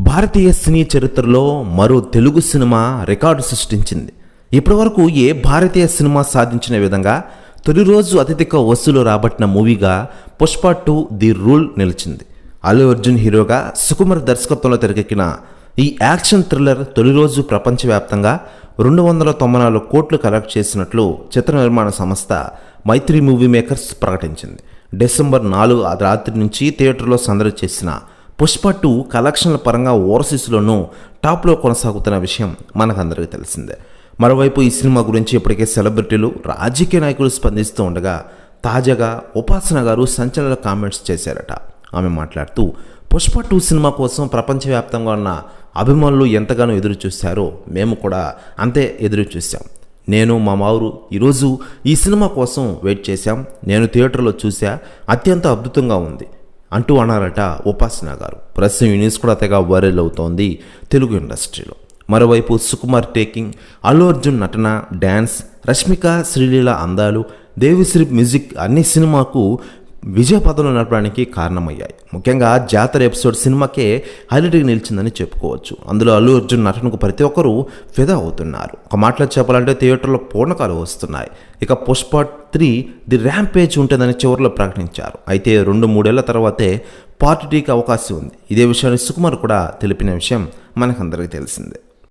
భారతీయ సినీ చరిత్రలో మరో Telugu cinema record సృష్టించింది. ఇప్పటివరకు ఏ భారతీయ సినిమా సాధించిన విధంగా తొలి రోజు అత్యధిక వసూలు రాబట్టిన మూవీగా పుష్ప టూ ది రూల్ నిలిచింది. అల్లు అర్జున్ హీరోగా సుకుమార్ దర్శకత్వంలో తెరకెక్కిన ఈ యాక్షన్ థ్రిల్లర్ తొలి రోజు ప్రపంచవ్యాప్తంగా రెండు వందల తొంభై నాలుగు కోట్లు కలెక్ట్ చేసినట్లు చిత్ర నిర్మాణ సంస్థ మైత్రి మూవీ మేకర్స్ ప్రకటించింది. డిసెంబర్ నాలుగు ఆ రాత్రి నుంచి థియేటర్లో సందడి చేసిన పుష్ప టూ కలెక్షన్ల పరంగా ఓవర్సీస్లోనూ టాప్లో కొనసాగుతున్న విషయం మనకందరికీ తెలిసిందే. మరోవైపు ఈ సినిమా గురించి ఇప్పటికే సెలబ్రిటీలు రాజకీయ నాయకులు స్పందిస్తూ ఉండగా తాజాగా ఉపాసన గారు సంచలన కామెంట్స్ చేశారట. ఆమె మాట్లాడుతూ పుష్ప టూ సినిమా కోసం ప్రపంచవ్యాప్తంగా ఉన్న అభిమానులు ఎంతగానో ఎదురు చూశారో మేము కూడా అంతే ఎదురు చూశాం. నేను మా మావురు ఈరోజు ఈ సినిమా కోసం వెయిట్ చేశాం. నేను థియేటర్లో చూసా అత్యంత అద్భుతంగా ఉంది. అంటూ అన్నారట ఉపాసన గారు. ప్రస్తుతం యూనిస్ కూడా తెగ వైరల్ అవుతోంది తెలుగు ఇండస్ట్రీలో. మరోవైపు సుకుమార్ టేకింగ్ అల్లు అర్జున్ నటన డ్యాన్స్ రష్మిక శ్రీలీల అందాలు దేవిశ్రీ మ్యూజిక్ అన్ని సినిమాకు విజయపదంలో నడపడానికి కారణమయ్యాయి. ముఖ్యంగా జాతర ఎపిసోడ్ సినిమాకే హైలైట్గా నిలిచిందని చెప్పుకోవచ్చు. అందులో అల్లు అర్జున్ నటనకు ప్రతి ఒక్కరూ ఫిదా అవుతున్నారు. ఒక మాటలో చెప్పాలంటే థియేటర్లో పూర్ణకాలు వస్తున్నాయి. ఇక Pushpa three the rampage ఉంటుందని చివరిలో ప్రకటించారు. అయితే రెండు మూడేళ్ళ తర్వాతే పార్ట్ టీకి అవకాశం ఉంది. ఇదే విషయాన్ని సుకుమార్ కూడా తెలిపిన విషయం మనకందరికీ తెలిసిందే.